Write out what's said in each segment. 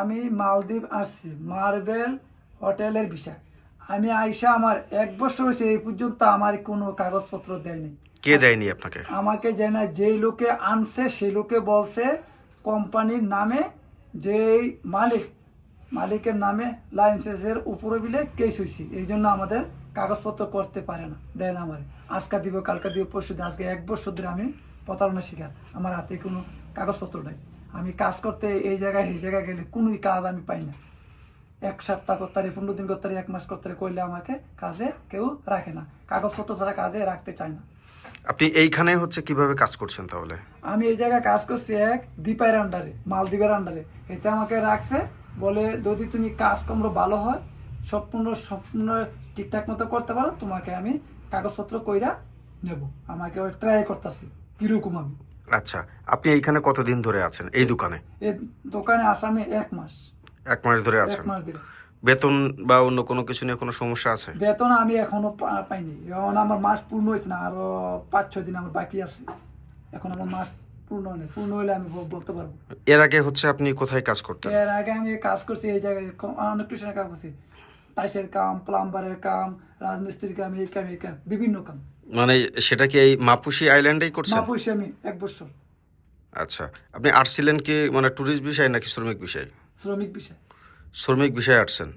আমি মালদ্বীপ আসছি মার্বেল হোটেলের বিষয় আমি আইসা আমার এক বছর হয়েছে এই পর্যন্ত আমার কোনো কাগজপত্র দেয়নি কে দেয়নি আপনাকে? আমাকে যে না যেই লোকে আনছে সেই লোকে বলছে কোম্পানির নামে যেই মালিক মালিকের নামে লাইসেন্সের উপরে বিলে কেস হয়েছি এই জন্য আমাদের কাগজপত্র করতে পারে না দেয় না আমার। আজকা দিব কালকা দিব পরশু আজকে এক বছর ধরে আমি প্রতারণা শিকার আমার হাতে কোনো কাগজপত্র নেই। আমি কাজ করতে এই জায়গায় সেই জায়গায় গেলে কোনোই কাজ আমি পাই না। এক সপ্তাহ করতারি পনেরো দিন করতারি এক মাস করতারি করলে আমাকে কাজে কেউ রাখে না। কাগজপত্র ছাড়া কাজে রাখতে চায় না। আপনি এইখানে হচ্ছে কীভাবে কাজ করছেন তাহলে? আমি এই জায়গায় কাজ করছি এক দ্বীপের আন্ডারে মালদ্বীপের আন্ডারে এতে আমাকে রাখছে বলে যদি তুমি কাজ কর্ম ভালো হয় সম্পূর্ণ সম্পূর্ণ ঠিকঠাক মতো করতে পারো তোমাকে আমি কাগজপত্র কইরা নেব। আমাকে ওই ট্রাই করতেছি কীরকম আমি। আচ্ছা আপনি এইখানে কতদিন ধরে আছেন? এই দোকানে? এই দোকানে আসামে এক মাস। এক মাস ধরে এক আছেন? মাস দিলে বেতন বা অন্য কোনো কিছু নিয়ে কোনো সমস্যা আছে? বেতন আমি এখনও পা- পাইনি। এখন আমার মাস পূর্ণ হয়েছে না আরও পাঁচ ছয় দিন আমার বাকি আছে। এখন আমার মাস পূর্ণ হয়নি পূর্ণ হলে আমি বল- বলতে পারব। এর আগে হচ্ছে আপনি কোথায় কাজ করতেন? এর আগে আমি কাজ করছি এই জায়গায় ক- অনেক টিউশনের কাজ করছি। টাইসের কাম প্লাম্বারের কাম রাজমিস্ত্রির কাম এই কাম এই কাম বিভিন্ন কাম। মানে সেটা কি এই মাপুসি আইল্যান্ডেই করছেন? মাপুইছি আমি এক বছর। আচ্ছা আপনি আসছিলেন কি মানে ট্যুরিস্ট বিষয় নাকি শ্রমিক বিষয়? শ্রমিক বিষয়। শ্রমিক বিষয়ে আসছেন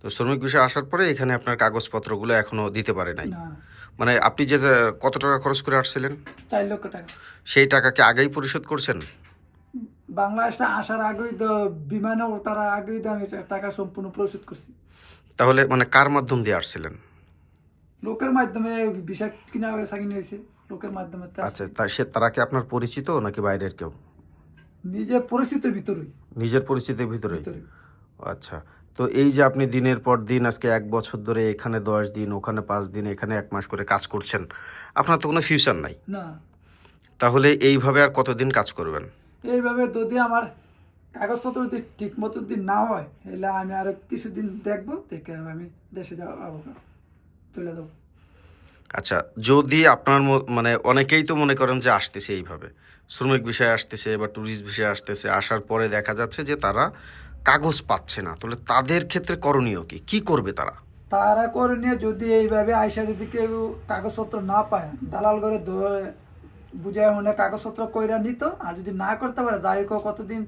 তো শ্রমিক বিষয়ে আসার পরে এখানে আপনার কাগজপত্রগুলো এখনও দিতে পারে নাই। মানে আপনি যে যে কত টাকা খরচ করে আসছিলেন চার লক্ষ টাকা। সেই টাকাকে আগেই পরিশোধ করছেন? বাংলাদেশে আসার আগেই তো বিমানে ওঠার আগেই তো আমি টাকা সম্পূর্ণ পরিশোধ করছি। তাহলে মানে কার মাধ্যম দিয়ে আসছিলেন লোকের মাধ্যমে বিষয় কিনা বেচা কিনে হয়েছে লোকের মাধ্যমে আচ্ছা তা সে তারা কি আপনার পরিচিত নাকি বাইরের কেউ? নিজের পরিস্থিতির ভিতরেই। নিজের পরিচিতির ভিতরেই? ভিতরে আচ্ছা তো এই যে আপনি দিনের পর দিন আজকে এক বছর ধরে এখানে দশ দিন ওখানে পাঁচ দিন এখানে এক মাস করে কাজ করছেন আপনার তো কোনো ফিউচার নাই। না। তাহলে এইভাবে আর কতদিন কাজ করবেন? এইভাবে যদি আমার কাগজপত্র যদি ঠিক মতো যদি না হয় তাহলে আমি আরও কিছুদিন দেখব দেখে আমি দেশে যাব যাব আচ্ছা যদি আপনার মানে অনেকেই তো মনে করেন যে আসতেছে এইভাবে। শ্রমিক বিষয়ে আসতেছে বা ট্যুরিস্ট বিষয়ে আসতেছে আসার পরে দেখা যাচ্ছে যে তারা কাগজ পাচ্ছে না। তাহলে তাদের ক্ষেত্রে করণীয় কি? কি করবে তারা? তারা করণীয় যদি এইভাবে আইসা যদি কেউ কাগজপত্র না পায় দালাল করে ধরে বুঝায় মনে কাগজপত্র কইরা নিত আর যদি না করতে পারে যাই হোক কতদিন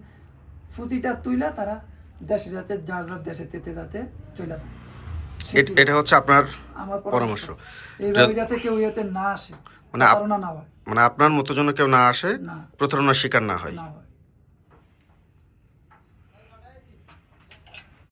ফুতিটা তুইলা তারা দেশে যাতে যার যার দেশে তেতে যাতে চলে যায়। এট- এটা হচ্ছে আপনার পরামর্শ। এইভাবে যাতে কেউ যাতে না আসে মানে মানে আপনার মতো জন্য কেউ না আসে প্রতারণার শিকার না হয়।